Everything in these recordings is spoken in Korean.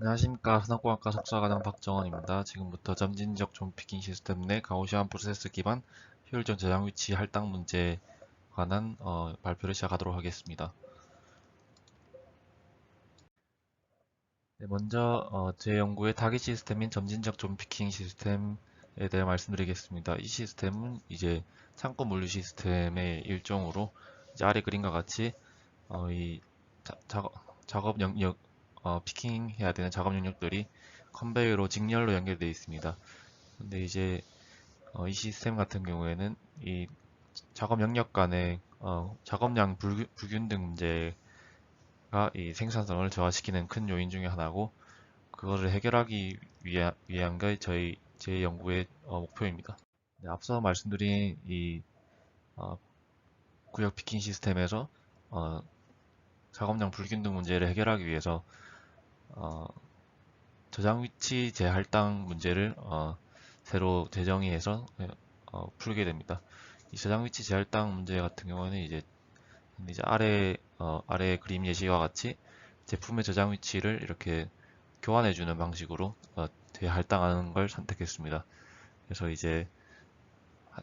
안녕하십니까 산업공학과 석사과정 박정원입니다. 지금부터 점진적 존피킹 시스템 내 가우시안 프로세스 기반 효율적 저장 위치 할당 문제에 관한 어, 발표를 시작하도록 하겠습니다. 네, 먼저 어, 제 연구의 타깃 시스템인 점진적 존피킹 시스템에 대해 말씀드리겠습니다. 이 시스템은 이제 창고 물류 시스템의 일종으로 아래 그림과 같이 어, 이 자, 작업 영역 어, 피킹해야 되는 작업 영역들이 컨베이어로 직렬로 연결되어 있습니다. 근데 이제 어, 이 시스템 같은 경우에는 이 작업 영역 간의 어, 작업량 불, 불균등 문제가 이 생산성을 저하시키는 큰 요인 중에 하나고 그거를 해결하기 위한, 위한 게 저희 제 연구의 어, 목표입니다. 네, 앞서 말씀드린 이 어, 구역 피킹 시스템에서 어, 작업량 불균등 문제를 해결하기 위해서 어, 저장 위치 재할당 문제를 어, 새로 재정의해서 어, 풀게 됩니다. 이 저장 위치 재할당 문제 같은 경우는 이제 이제 아래 어, 아래 그림 예시와 같이 제품의 저장 위치를 이렇게 교환해주는 방식으로 어, 재할당하는 걸 선택했습니다. 그래서 이제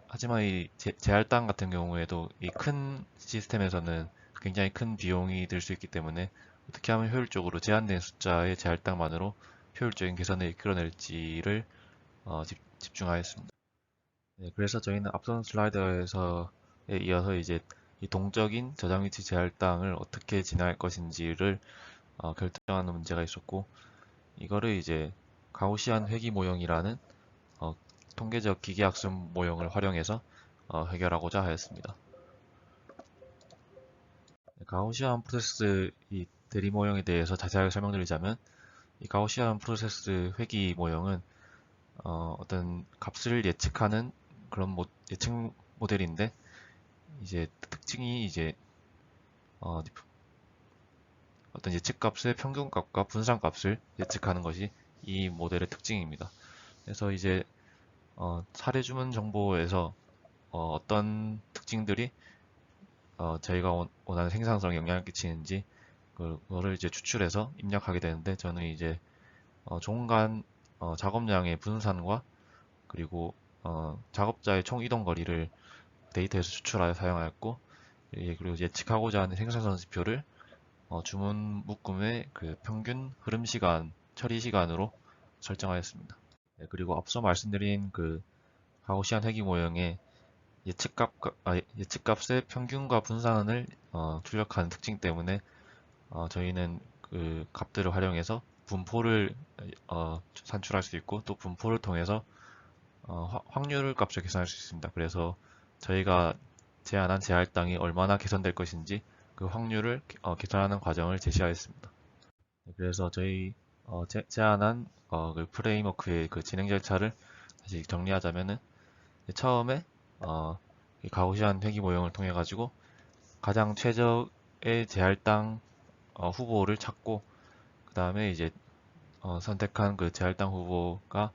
하지만 이 재, 재할당 같은 경우에도 이 큰 시스템에서는 굉장히 큰 비용이 들 수 있기 때문에 어떻게 하면 효율적으로 제한된 숫자의 재할당만으로 효율적인 계산을 이끌어낼지를 어, 집, 중하였습니다 네, 그래서 저희는 앞선 슬라이드에서에 이어서 이제 이 동적인 저장 위치 재할당을 어떻게 진행할 것인지를 어, 결정하는 문제가 있었고 이거를 이제 가우시안 회기 모형이라는 어, 통계적 기계학습 모형을 활용해서 어, 해결하고자 하였습니다. 네, 가우시안 프로세스 이 대리 모형에 대해서 자세하게 설명드리자면 이 가우시안 프로세스 회기 모형은 어, 떤 값을 예측하는 그런 모, 예측 모델인데 이제 특징이 이제 어, 떤 예측값의 평균값과 분산값을 예측하는 것이 이 모델의 특징입니다. 그래서 이제 어, 사례 주문 정보에서 어, 떤 특징들이 어, 저희가 원하는 생산성에 영향을 끼치는지 그거를 이제 추출해서 입력하게 되는데 저는 이제 어, 종간 어, 작업량의 분산과 그리고 어, 작업자의 총 이동 거리를 데이터에서 추출하여 사용하였고 예, 그리고 예측하고자 하는 생산성 지표를 어, 주문 묶음의 그 평균 흐름 시간, 처리 시간으로 설정하였습니다. 네, 그리고 앞서 말씀드린 그 하우시안 회기 모형의 예측값, 아, 예측값의 평균과 분산을 어, 출력하는 특징 때문에 어, 저희는 그 값들을 활용해서 분포를 어, 산출할 수 있고 또 분포를 통해서 어, 확률 값을 계산할 수 있습니다. 그래서 저희가 제안한 재할당이 얼마나 개선될 것인지 그 확률을 어, 계산하는 과정을 제시하였습니다. 네, 그래서 저희 어, 제, 제안한 어, 그 프레임워크의 그 진행 절차를 다시 정리하자면은 처음에 어, 가우시안 회기 모형을 통해 가지고 가장 최적의 재할당 어, 후보를 찾고 그 다음에 이제 어, 선택한 그 재할당 후보가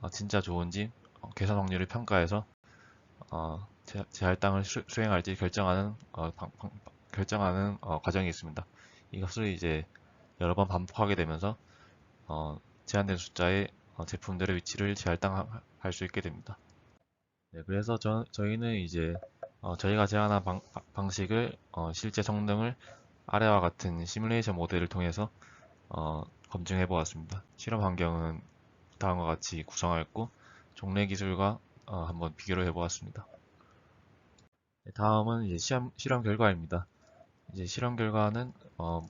어, 진짜 좋은지 어, 계산 확률을 평가해서 어, 재, 재할당을 수, 행할지 결정하는 어, 방, 방, 결정하는 과정이 있습니다. 이것을 이제 여러 번 반복하게 되면서 제한된 숫자의 제품들의 위치를 재할당할 수 있게 됩니다. 네, 그래서 저, 저희는 이제 저희가 제안한 방, 방식을 실제 성능을 아래와 같은 시뮬레이션 모델을 통해서 어, 검증해 보았습니다. 실험 환경은 다음과 같이 구성하였고 종래 기술과 어, 한번 비교를 해 보았습니다. 네, 다음은 이제 시험, 실험 결과입니다. 이제 실험 결과는 어,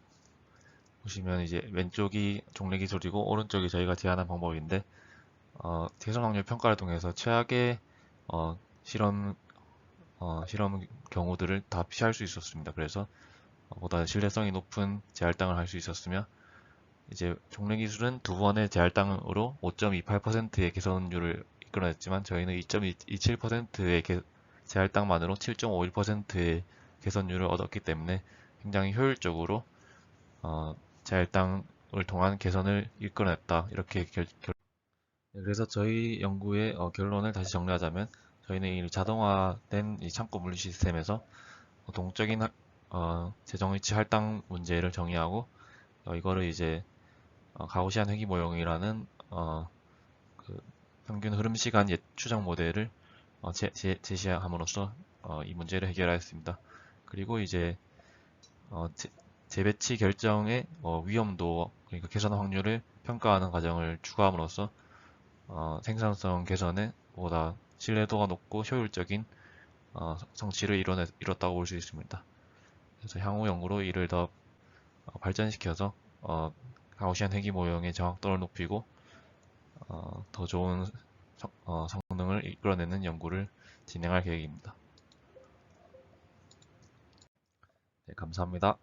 보시면 이제 왼쪽이 종래 기술이고 오른쪽이 저희가 제안한 방법인데 어, 개선 확률 평가를 통해서 최악의 어, 실험 어, 실험 경우들을 다 피할 수 있었습니다. 그래서 보다 신뢰성이 높은 재할당을 할 수 있었으며 이제 종래 기술은 두 번의 재할당으로 5.28%의 개선율을 이끌어냈지만 저희는 2.27%의 재할당만으로 7.51%의 개선율을 얻었기 때문에 굉장히 효율적으로 어, 재할당을 통한 개선을 이끌어냈다. 이렇게 결, 결... 네, 그래서 저희 연구의 어, 결론을 다시 정리하자면 저희는 이 자동화된 이 창고 분류 시스템에서 동적인 어, 재정위치 할당 문제를 정의하고 어, 이거를 이제 어, 가우시안 회귀 모형이라는 어, 그 평균 흐름 시간 예 추정 모델을 어, 제, 제, 제 시함으로써 어, 이 문제를 해결하였습니다. 그리고 이제 어, 제, 재배치 결정의 어, 위험도 그러니까 개선 확률을 평가하는 과정을 추가함으로써 어, 생산성 개선에 보다 신뢰도가 높고 효율적인 어, 성취를 이뤄내, 이뤘다고 볼 수 있습니다. 그래서 향후 연구로 이를 더 어, 발전시켜서 어, 가우시안 회귀 모형의 정확도를 높이고 어, 더 좋은 성, 어, 성능을 이끌어내는 연구를 진행할 계획입니다. 네, 감사합니다.